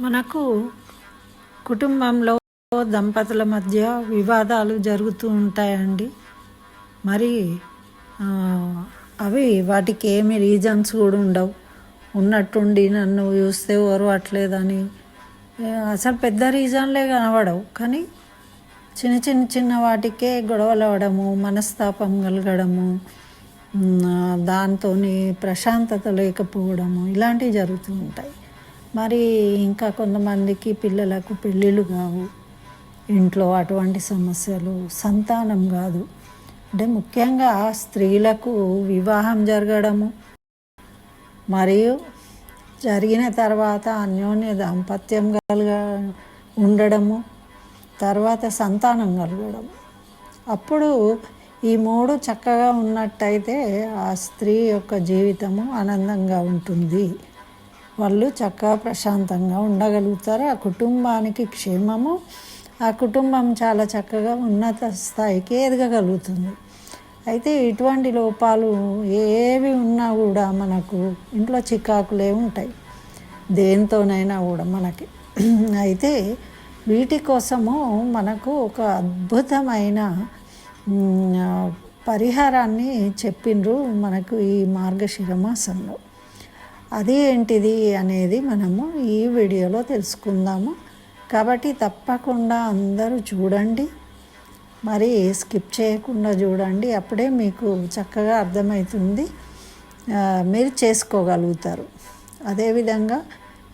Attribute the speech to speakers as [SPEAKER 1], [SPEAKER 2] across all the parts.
[SPEAKER 1] మనకు కుటుంబంలో దంపతుల మధ్య వివాదాలు జరుగుతూ ఉంటాయండి. మరి అవి వాటికి ఏమి రీజన్స్ కూడా ఉండవు. ఉన్నట్టుండి నన్ను చూస్తే ఓర్వట్లేదని అసలు పెద్ద రీజన్లే కనబడవు. కానీ చిన్న చిన్న చిన్న వాటికే గొడవలు అవడము మనస్తాపం కలగడము దాంతో ప్రశాంతత లేకపోవడము ఇలాంటివి జరుగుతూ ఉంటాయి. మరి ఇంకా కొంతమందికి పిల్లలకు పెళ్ళిళ్ళు కావు. ఇంట్లో అటువంటి సమస్యలు సంతానం కాదు. అంటే ముఖ్యంగా స్త్రీలకు వివాహం జరగడము మరియు జరిగిన తర్వాత అన్యోన్య దాంపత్యం కలగ ఉండడము తర్వాత సంతానం కలగడం అప్పుడు ఈ మూడు చక్కగా ఉన్నట్టయితే ఆ స్త్రీ యొక్క జీవితము ఆనందంగా ఉంటుంది. వాళ్ళు చక్కగా ప్రశాంతంగా ఉండగలుగుతారు. ఆ కుటుంబానికి క్షేమము. ఆ కుటుంబం చాలా చక్కగా ఉన్నత స్థాయికి ఎదగగలుగుతుంది. అయితే ఇటువంటి లోపాలు ఏవి ఉన్నా కూడా మనకు ఇంట్లో చికాకులే ఉంటాయి. దేంతోనైనా కూడా మనకి. అయితే వీటి కోసము మనకు ఒక అద్భుతమైన పరిహారాన్ని చెప్పిండ్రు మనకు ఈ మార్గశిర మాసంలో అది ఏంటిది అనేది మనము ఈ వీడియోలో తెలుసుకుందాము. కాబట్టి తప్పకుండా అందరూ చూడండి. మరి స్కిప్ చేయకుండా చూడండి. అప్పుడే మీకు చక్కగా అర్థమవుతుంది. మీరు చేసుకోగలుగుతారు. అదేవిధంగా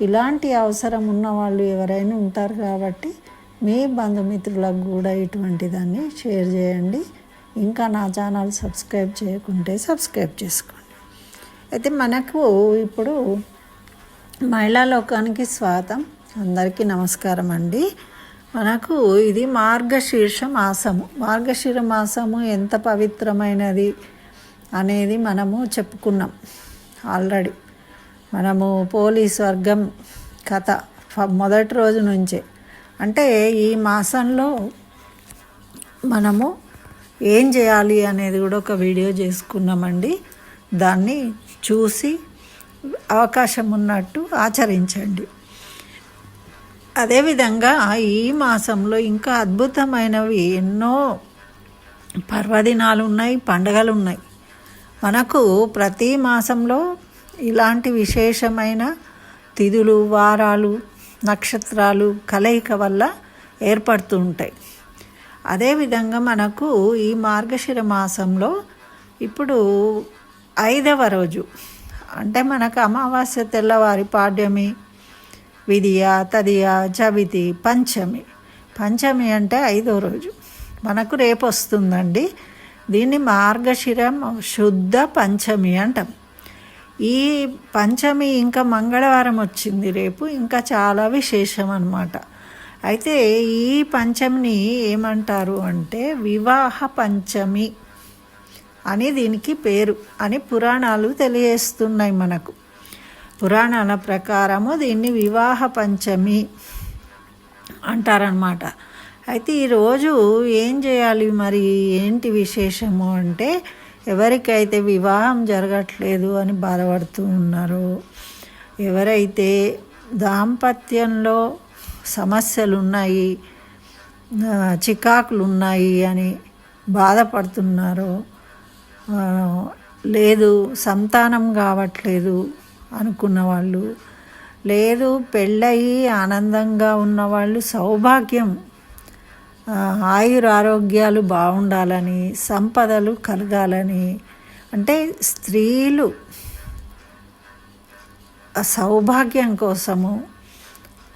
[SPEAKER 1] ఇలాంటి అవసరం ఉన్న వాళ్ళు ఎవరైనా ఉంటారు కాబట్టి మీ బంధుమిత్రులకు కూడా ఇటువంటి దాన్ని షేర్ చేయండి. ఇంకా నా ఛానల్ సబ్స్క్రైబ్ చేయకుంటే సబ్స్క్రైబ్ చేసుకోండి. అయితే మనకు ఇప్పుడు మహిళా లోకానికి స్వాగతం. అందరికీ నమస్కారం అండి. మనకు ఇది మార్గశీర్ష మాసము. మార్గశీర మాసము ఎంత పవిత్రమైనది అనేది మనము చెప్పుకున్నాం ఆల్రెడీ. మనము పోలీస్ వర్గం కథ మొదటి రోజు నుంచే. అంటే ఈ మాసంలో మనము ఏం చేయాలి అనేది కూడా ఒక వీడియో చేసుకున్నామండి. దాన్ని చూసి అవకాశం ఉన్నట్టు ఆచరించండి. అదేవిధంగా ఈ మాసంలో ఇంకా అద్భుతమైనవి ఎన్నో పర్వదినాలు ఉన్నాయి పండుగలు ఉన్నాయి మనకు ప్రతి మాసంలో ఇలాంటి విశేషమైన తిథులు వారాలు నక్షత్రాలు కలయిక వల్ల ఏర్పడుతూ ఉంటాయి అదేవిధంగా మనకు ఈ మార్గశిర మాసంలో ఇప్పుడు ఐదవ రోజు. అంటే మనకు అమావాస్య తెల్లవారి పాడ్యమి విధియ తదియ చవితి పంచమి. పంచమి అంటే ఐదో రోజు. మనకు రేపు వస్తుందండి. దీన్ని మార్గశిరం శుద్ధ పంచమి అంటాం. ఈ పంచమి ఇంకా మంగళవారం వచ్చింది రేపు. ఇంకా చాలా విశేషం అన్నమాట. అయితే ఈ పంచమిని ఏమంటారు అంటే వివాహ పంచమి. అని దీనికి పేరు అని పురాణాలు తెలియజేస్తున్నాయి మనకు. పురాణాల ప్రకారము దీన్ని వివాహ పంచమి అంటారనమాట అయితే ఈరోజు ఏం చేయాలి మరి? ఏంటి విశేషము అంటే ఎవరికైతే వివాహం జరగట్లేదు అని బాధపడుతూ ఉన్నారో ఎవరైతే దాంపత్యంలో సమస్యలు ఉన్నాయి చికాకులు ఉన్నాయి అని బాధపడుతున్నారో లేదు సంతానం కావట్లేదు అనుకున్న వాళ్ళు. లేదు పెళ్ళయి ఆనందంగా ఉన్నవాళ్ళు సౌభాగ్యం. ఆయుర ఆరోగ్యాలు బాగుండాలని సంపదలు కలగాలని. అంటే స్త్రీలు సౌభాగ్యం కోసము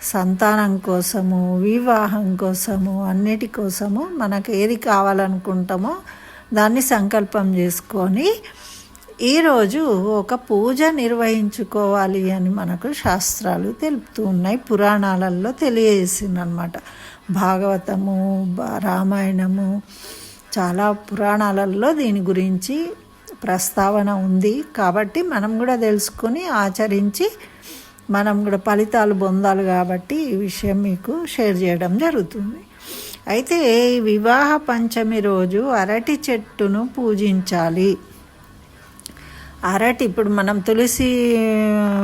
[SPEAKER 1] సంతానం కోసము వివాహం కోసము అన్నిటి కోసము మనకు ఏది కావాలనుకుంటామో దాన్ని సంకల్పం చేసుకొని ఈరోజు ఒక పూజ నిర్వహించుకోవాలి అని మనకు శాస్త్రాలు తెలుపుతూ ఉన్నాయి పురాణాలలో తెలియజేసింది అనమాట భాగవతము రామాయణము చాలా పురాణాలలో దీని గురించి ప్రస్తావన ఉంది. కాబట్టి మనం కూడా తెలుసుకొని ఆచరించి మనం కూడా ఫలితాలు పొందాలి కాబట్టి ఈ విషయం మీకు షేర్ చేయడం జరుగుతుంది. అయితే ఈ వివాహ పంచమి రోజు అరటి చెట్టును పూజించాలి. అరటి ఇప్పుడు మనం తులసి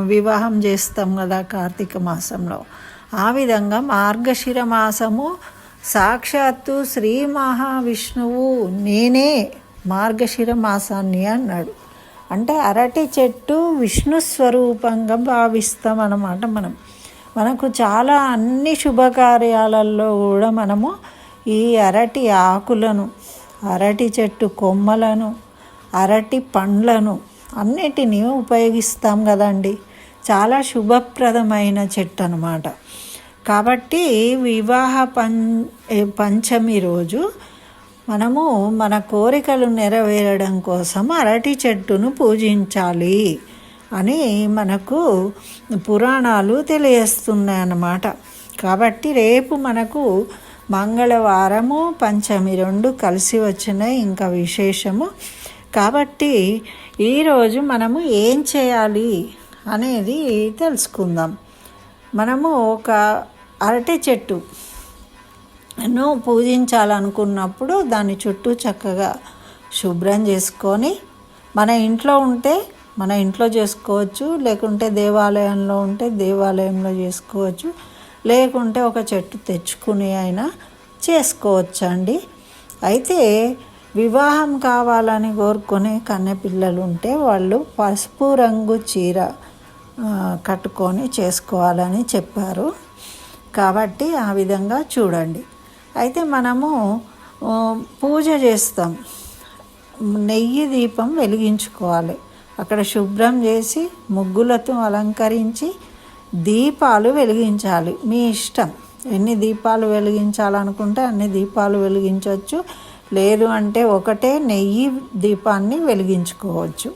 [SPEAKER 1] వివాహం చేస్తాం కదా కార్తీక మాసంలో. ఆ విధంగా మార్గశిర మాసము సాక్షాత్తు శ్రీ మహావిష్ణువు నేనే మార్గశిర మాసాన్ని అన్నాడు. అంటే అరటి చెట్టు విష్ణు స్వరూపంగా భావిస్తాం అన్నమాట మనం. మనకు చాలా అన్ని శుభకార్యాలలో కూడా మనము ఈ అరటి ఆకులను అరటి చెట్టు కొమ్మలను అరటి పండ్లను అన్నిటినీ ఉపయోగిస్తాం కదండి. చాలా శుభప్రదమైన చెట్టు అనమాట కాబట్టి వివాహ పం పంచమి రోజు మనము మన కోరికలు నెరవేరడం కోసం అరటి చెట్టును పూజించాలి. అని మనకు పురాణాలు తెలియస్తున్నాయి అన్నమాట కాబట్టి రేపు మనకు మంగళవారము పంచమి రెండు కలిసి వచ్చినాయి ఇంకా విశేషము. కాబట్టి ఈరోజు మనము ఏం చేయాలి అనేది తెలుసుకుందాం. మనము ఒక అరటి చెట్టు ను పూజించాలనుకున్నప్పుడు దాని చుట్టూ చక్కగా శుభ్రం చేసుకొని మన ఇంట్లో ఉంటే మన ఇంట్లో చేసుకోవచ్చు లేకుంటే దేవాలయంలో ఉంటే దేవాలయంలో చేసుకోవచ్చు లేకుంటే ఒక చెట్టు తెచ్చుకుని అయినా చేసుకోవచ్చు అండి అయితే వివాహం కావాలని కోరుకునే కన్నెపిల్లలు ఉంటే వాళ్ళు పసుపు రంగు చీర కట్టుకొని చేసుకోవాలని చెప్పారు. కాబట్టి ఆ విధంగా చూడండి. అయితే మనము పూజ చేస్తాం. నెయ్యి దీపం వెలిగించుకోవాలి. అక్కడ శుభ్రం చేసి ముగ్గులతో అలంకరించి దీపాలు వెలిగించాలి. మీ ఇష్టం. ఎన్ని దీపాలు వెలిగించాలనుకుంటే అన్ని దీపాలు వెలిగించవచ్చు. లేదు అంటే ఒకటే నెయ్యి దీపాన్ని వెలిగించుకోవచ్చు.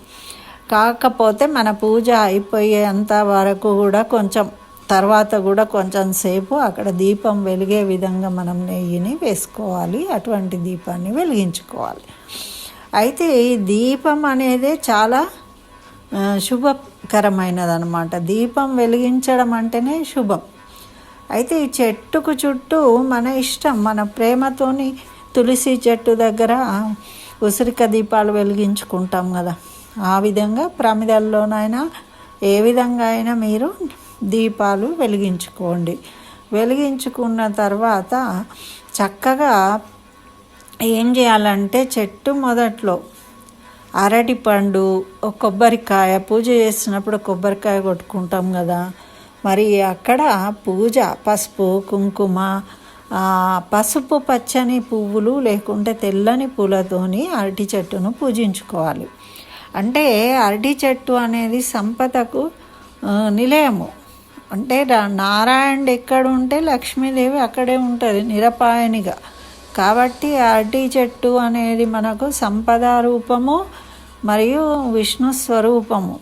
[SPEAKER 1] కాకపోతే మన పూజ అయిపోయేంత వరకు కూడా కొంచెం తర్వాత కూడా కొంచెం సేపు అక్కడ దీపం వెలిగే విధంగా మనం నెయ్యిని వేసుకోవాలి. అటువంటి దీపాన్ని వెలిగించుకోవాలి. అయితే ఈ దీపం అనేది చాలా శుభకరమైనదనమాట దీపం వెలిగించడం అంటేనే శుభం. అయితే ఈ చెట్టుకు చుట్టూ మన ఇష్టం మన ప్రేమతోని తులసి చెట్టు దగ్గర ఉసిరిక దీపాలు వెలిగించుకుంటాం కదా. ఆ విధంగా ప్రమిదల్లోనైనా ఏ విధంగా అయినా మీరు దీపాలు వెలిగించుకోండి. వెలిగించుకున్న తర్వాత చక్కగా ఏం చేయాలంటే చెట్టు మొదట్లో అరటి పండు కొబ్బరికాయ పూజ చేసినప్పుడు కొబ్బరికాయ కొట్టుకుంటాం కదా. మరి అక్కడ పూజ పసుపు కుంకుమ పసుపు పచ్చని పువ్వులు లేకుంటే తెల్లని పూలతోని అరటి చెట్టును పూజించుకోవాలి. అంటే అరటి చెట్టు అనేది సంపదకు నిలయము. అంటే నారాయణుడు ఎక్కడ ఉంటే లక్ష్మీదేవి అక్కడే ఉంటుంది నిరపాయనిగా. కాబట్టి అరటి చెట్టు అనేది మనకు సంపద రూపము మరియు విష్ణు స్వరూపము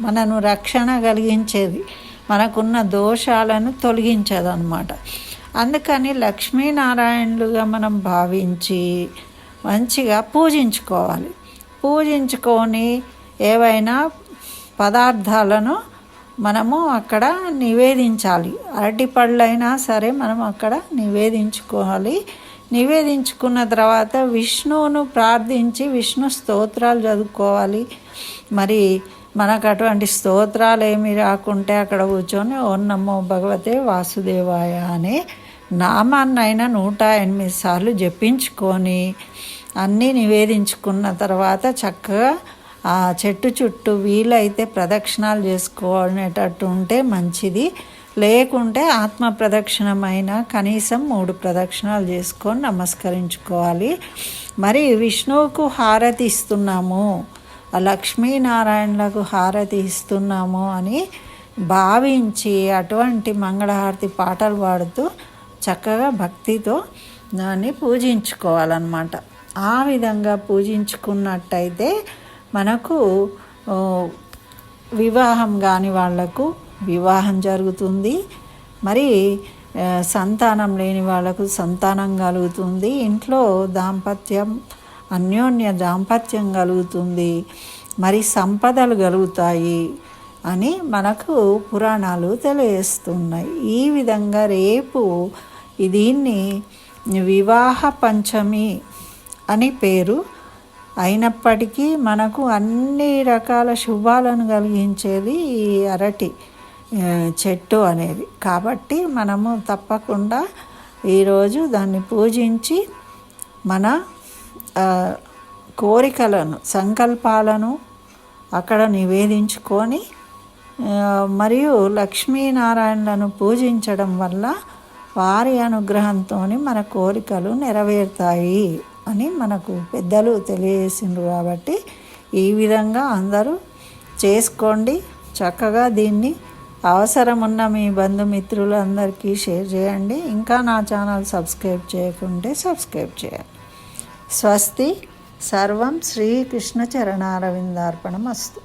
[SPEAKER 1] మనను రక్షణ కలిగించేది మనకున్న దోషాలను తొలగించేదనమాట అందుకని లక్ష్మీనారాయణులుగా మనం భావించి మంచిగా పూజించుకోవాలి. పూజించుకొని ఏవైనా పదార్థాలను మనము అక్కడ నివేదించాలి. అరటి పళ్ళైనా సరే మనం అక్కడ నివేదించుకోవాలి. నివేదించుకున్న తర్వాత విష్ణువును ప్రార్థించి విష్ణు స్తోత్రాలు చదువుకోవాలి. మరి మనకు అటువంటి స్తోత్రాలు ఏమి రాకుంటే అక్కడ కూర్చొని ఓం నమో భగవతే వాసుదేవాయ అనే నామాన్నైనా నూట ఎనిమిది సార్లు జపించుకొని అన్నీ నివేదించుకున్న తర్వాత చక్కగా ఆ చెట్టు చుట్టూ వీలైతే ప్రదక్షిణాలు చేసుకోనేటట్టు ఉంటే మంచిది. లేకుంటే ఆత్మ ప్రదక్షిణమైన కనీసం మూడు ప్రదక్షిణాలు చేసుకొని నమస్కరించుకోవాలి. మరి విష్ణువుకు హారతి ఇస్తున్నాము. లక్ష్మీనారాయణలకు హారతి ఇస్తున్నాము అని భావించి అటువంటి మంగళహారతి పాటలు పాడుతూ చక్కగా భక్తితో దాన్ని పూజించుకోవాలన్నమాట. ఆ విధంగా పూజించుకున్నట్టయితే మనకు వివాహం కాని వాళ్ళకు వివాహం జరుగుతుంది. మరి సంతానం లేని వాళ్ళకు సంతానం కలుగుతుంది. ఇంట్లో దాంపత్యం అన్యోన్య దాంపత్యం కలుగుతుంది. మరి సంపదలు కలుగుతాయి అని మనకు పురాణాలు తెలియజేస్తున్నాయి. ఈ విధంగా రేపు దీన్ని వివాహ పంచమి అని పేరు అయినప్పటికీ మనకు అన్ని రకాల శుభాలను కలిగించేది ఈ అరటి. చెట్టు అనేది. కాబట్టి మనము తప్పకుండా ఈరోజు దాన్ని పూజించి మన కోరికలను సంకల్పాలను అక్కడ నివేదించుకొని మరియు లక్ష్మీనారాయణలను పూజించడం వల్ల వారి అనుగ్రహంతో మన కోరికలు నెరవేరుతాయి అని మనకు పెద్దలు తెలియజేసిండ్రు కాబట్టి ఈ విధంగా అందరూ చేసుకోండి. చక్కగా దీన్ని అవసరం ఉన్న మీ బంధుమిత్రులందరికీ షేర్ చేయండి. ఇంకా నా ఛానల్ సబ్స్క్రైబ్ చేయకుంటే సబ్స్క్రైబ్ చేయండి. స్వస్తి. సర్వం శ్రీకృష్ణ చరణారవిందార్పణం అస్తు